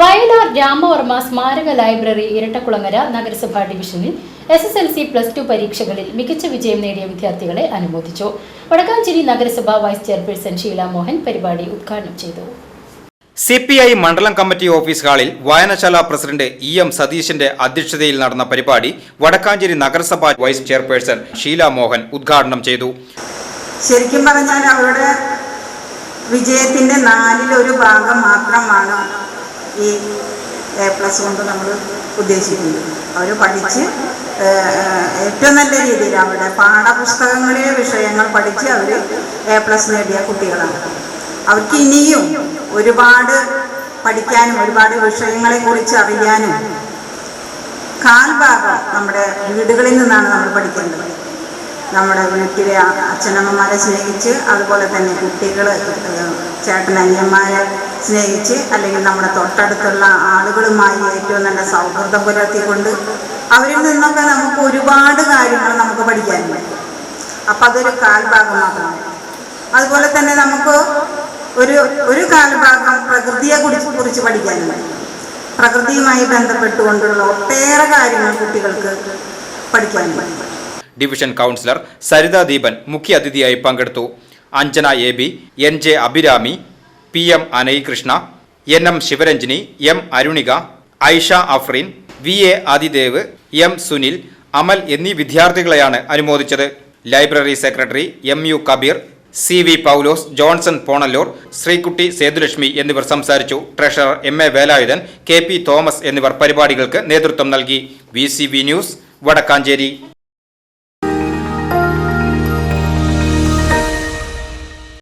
Vayalar Ramavarma സ്മാരക library Irattakulangara നഗരസഭാ ഡിവിഷനിൽ S S L C plus two പരീക്ഷകളിൽ മികച്ച വിജയം നേടിയ വിദ്യാർത്ഥികളെ അനുമോദിച്ചു. വടക്കാഞ്ചേരി നഗരസഭാ വൈസ് ചെയർപേഴ്സൺ ഷീല മോഹൻ പരിപാടി ഉദ്ഘാടനം ചെയ്തു. സി പി ഐ മണ്ഡലം കമ്മിറ്റി ഓഫീസ് ഹാളിൽ വായനശാല പ്രസിഡന്റ് ഇ എം സതീശന്റെ അധ്യക്ഷതയിൽ നടന്ന പരിപാടി വടക്കാഞ്ചേരി നഗരസഭാ വൈസ് ചെയർപേഴ്സൺ ഷീല മോഹൻ ഉദ്ഘാടനം ചെയ്തു. ശരിക്കും പറഞ്ഞാൽ അവരുടെ വിജയത്തിന്റെ നാലിലൊരു ഭാഗം മാത്രമാണ് ഈ എ പ്ലസ് കൊണ്ട് നമ്മൾ ഉദ്ദേശിക്കുന്നത്. അവർ പഠിച്ച് ഏറ്റവും നല്ല രീതിയിൽ അവരുടെ പാഠപുസ്തകങ്ങളിലെ വിഷയങ്ങൾ പഠിച്ച് അവർ എ പ്ലസ് നേടിയ കുട്ടികളാണ്. അവർക്ക് ഇനിയും ഒരുപാട് പഠിക്കാനും ഒരുപാട് വിഷയങ്ങളെ കുറിച്ച് അറിയാനും കാൽഭാഗം നമ്മുടെ വീടുകളിൽ നിന്നാണ് നമ്മൾ പഠിക്കേണ്ടത്. നമ്മുടെ വീട്ടിലെ അച്ഛനമ്മമാരെ സ്നേഹിച്ച് അതുപോലെ തന്നെ കുട്ടികൾ ചേട്ടനനിയന്മാരെ സ്നേഹിച്ച് അല്ലെങ്കിൽ നമ്മുടെ തൊട്ടടുത്തുള്ള ആളുകളുമായി ഏറ്റവും നല്ല സൗഹൃദം പുലർത്തിക്കൊണ്ട് അവരിൽ നിന്നൊക്കെ നമുക്ക് ഒരുപാട് കാര്യങ്ങൾ നമുക്ക് പഠിക്കാനുണ്ട്. അപ്പം അതൊരു കാൽഭാഗം മാത്രമാണ്. അതുപോലെ തന്നെ നമുക്ക് ഒരു ഒരു കാൽഭാഗം പ്രകൃതിയെ കുറിച്ച് കുറിച്ച് പഠിക്കാനുണ്ട്. പ്രകൃതിയുമായി ബന്ധപ്പെട്ടുകൊണ്ടുള്ള ഒട്ടേറെ കാര്യങ്ങൾ കുട്ടികൾക്ക് പഠിക്കാനുണ്ട്. ഡിവിഷൻ കൗൺസിലർ സരിത ദീപൻ മുഖ്യ അതിഥിയായി പങ്കെടുത്തു. Anjana A B N J Abhirami P M Anayikrishna N M Sivaranjini M Arunika Aisha Afreen V A Adidev M Sunil Amal എന്നീ വിദ്യാർത്ഥികളെയാണ് അനുമോദിച്ചത്. Library secretary M U Kabeer C V Paulose Johnson Ponallur Sreekutty Sethulakshmi എന്നിവർ സംസാരിച്ചു. Treasurer M A Velayudhan K P Thomas എന്നിവർ പരിപാടികൾക്ക് നേതൃത്വം നൽകി. V news Vadakkanchery.